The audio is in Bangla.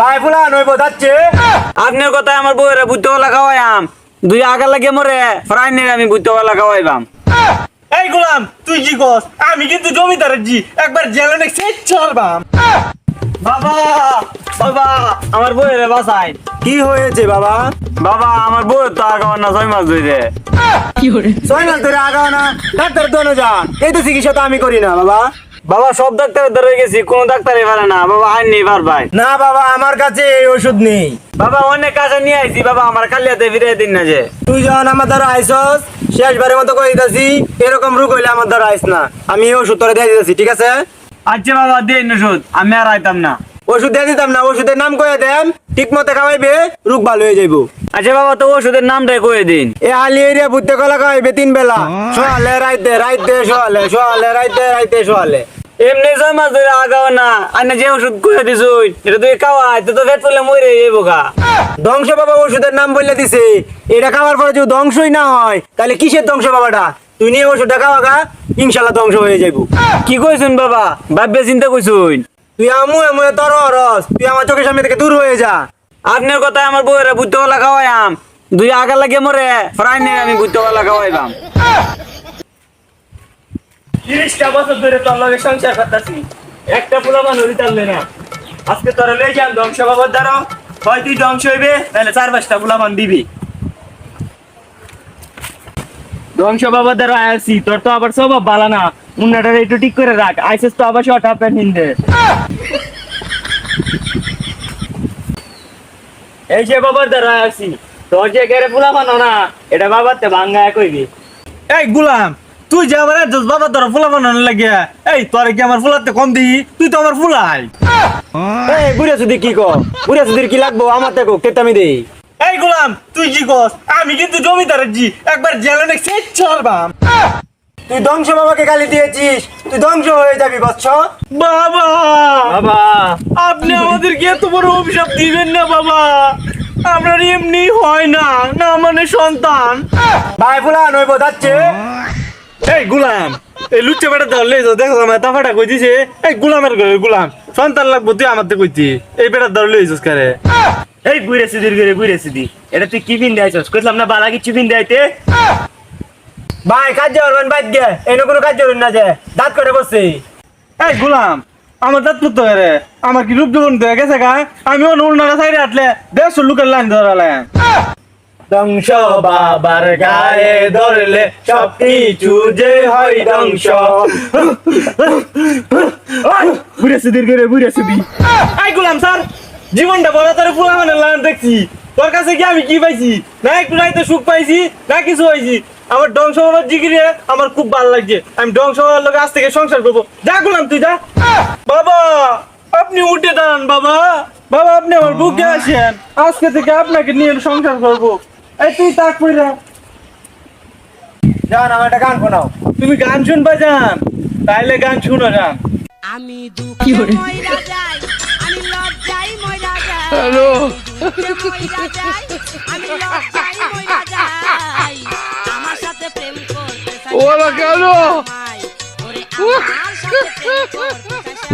ভাই ফুলা নইব যাচ্ছে। আপনার কথায় আমার বউয়েরা বুঝতে পারলা খাওয়াইয়াম দুই আগা লাগে মরে আমি বুঝতে পারলা খাওয়াইবাম। এই গোলাম তুই কি কস আমি কিন্তু জমিদারের জি একবার জেলে ছাড়বাম। বাবা বাবা আমার বউয়েরা বাসাই কি হয়েছে বাবা? বাবা আমার বউয়ের তো আগাবার না ছয় মাস ধরে ছয় মাস ধরে আগাও না ডাক্তার দোনো যান। এই তো চিকিৎসা তো আমি করি না বাবা। বাবা সব ডাক্তারের ধরে গেছি কোন ডাক্তারই পারে না। বাবা আইন নেই পারবাই না বাবা আমার কাছে এই ওষুধ নেই। বাবা অনেক কাছে নিয়ে আইছি। বাবা আমার কালিয়াতে ফিরে দিন না যে। তুই যখন আমার দ্বারা আইসস শেষবারের মতো কই দিতেছি এরকম রোগ হইলে আমার দ্বারা আইস না। আমি এই ওষুধ তোরে দিয়ে দিতেছি ঠিক আছে? আচ্ছা বাবা দিন ওষুধ। আমি আর আইতাম না। ওষুধ দিয়ে দিতাম না ওষুধের নাম কয়ে দেন ঠিক মতো খাওয়াইবে রোগ ভালো হয়ে যাইবো। আচ্ছা বাবা তো ওষুধের নামটাই কয়ে দিন। এ আলি এরিয়া বুঝতে গলা খাওয়াইবে তিন বেলা। সোয়ালে রাইতে রাইতে সোয়ালে সোয়ালে রাইতে রাইতে সোয়ালে। এমনি ধরে আগাও না, আইনা যে ওষুধ কয়ে দিছুই এটা তুই খাওয়াই তো তো পেট করলে মরে যাইবো গা। ধ্বংস বাবা ওষুধের নাম বললে দিছে, এটা খাওয়ার পরে যদি ধ্বংসই না হয়, তাহলে কিসের ধ্বংস বাবাটা? তুই নিয়ে ওষুধটা খাওয়া গা, ইনশাল্লাহ ধ্বংস হয়ে যাইবো। কি কইছুন বাবা? ভাববে চিন্তা কইছুন। তুই আমু আমু তোর রস তুই আমার চোখের সামনে থেকে দূর হয়ে যা। আপনার কথায় আমার বউয়েরা বুঝতে পারলা খাওয়াইয়াম দুই আগা লাগে মরে, ফ্রাই নিয়ে আমি বুঝতে পারলা খাওয়াইবাম। তিরিশটা বছর ধরে তোর লগে সংসার করতেছি। একটা পোলা মানুষ না। আজকে তোরা লই যান ধ্বংস বাবার দ্বারা হয় তুই ধ্বংস হইবে, তাহলে চার পাঁচটা পোলা মান দিবি। ধ্বংস বাবার দ্বারা আইসি তোর তো আবার সব বালা না। মুন্নাটা একটু ঠিক করে রাখ। আইসেস তো আবার শর্ট হাফ প্যান্ট হিন্দে এই যে বাবার দ্বারা আইসি তোর যে গেরে পোলা বানো না, এটা বাবার তে ভাঙ্গা কইবি। এই, গুলাম! তুই যে আমার একজন বাবা তোর ফুলা বানানো লাগে এই তোর কি আমার ফুলাতে কম দিই? তুই তো আমার ফুলাই। এই বুড়ে সুদি কি কর সুদির কি লাগবো? আমার থেকে আমি দেই। এই গোলাম তুই কি কস? আমি কিন্তু জমিদারের জি একবার জেলে নেক সেট ছাড়বাম তুই ধ্বংস বাবাকে গালি দিয়েছিস তুই ধ্বংস হয়ে যাবি বৎস বাবা! বাবা! আপনি আমাদেরকে এত বড় অভিশাপ দিবেন না বাবা। আপনার এমনি হয় না না মানে সন্তান। ভাই ফুলা নইব যাচ্ছে। এই গুলাম, এই লুচ্চা বেটা ধরলে দেখো আমার তাফাটা কই দিছে এই গুলামের ঘরে, গুলাম। সন্তান লাগবো, তুই আমার কইতি। এই বেটা ধরলে হইছস কারে? এই বুইরে সিদির গরে বুইরে সিদি এটা তুই কি পিন দেয়ছস কইলাম না বালা কি চিপিন দেয়তে ভাই কাজ করবেন বাদ গে। এনে কোনো কাজ করবেন না যে। দাঁত করে বসছে। এই গুলাম, আমার দাঁত পুত্র রে আমার কি রূপ জীবন দেয়া গেছে গা? আমি অন্য উল্নারা সাইডে হাঁটলে দেড়শো লোকের লাইন ধরালাম। ধ্বংস বাবার গায়ে ধরলে সব কিছু যে হয় ধ্বংস। বুড়ে সিদির গরে বুড়ে সিদি আই গুলাম স্যার জীবনটা বড় তোর দেখছি। তোর কাছে কি আমি কি পাইছি? না একটু রাইতে সুখ পাইছি না কিছু পাইছি। আমার ধ্বংস বাবার জিগিরে আমার খুব ভালো লাগছে। আমি বাবার লোক আজ থেকে সংসার করব। যা গুলাম তুই যা। বাবা আপনি উঠে দাঁড়ান বাবা। বাবা আপনি আমার বুকে আসেন। আজকে থেকে আপনাকে নিয়ে সংসার করব। এই তুই তাক পইরা যান আমার একটা গান শোনাও। তুমি গান শুনবা যান তাইলে গান শুনো যান আমি দুঃখে মইরা যাই আমি লজ্জায় মইরা যাই। হ্যালো? মইরা যাই আমি লজ্জায় মইরা যাই। আমার সাথে প্রেম করতে চাই কেন? ওরে আমার সাথে প্রেম করতে চাই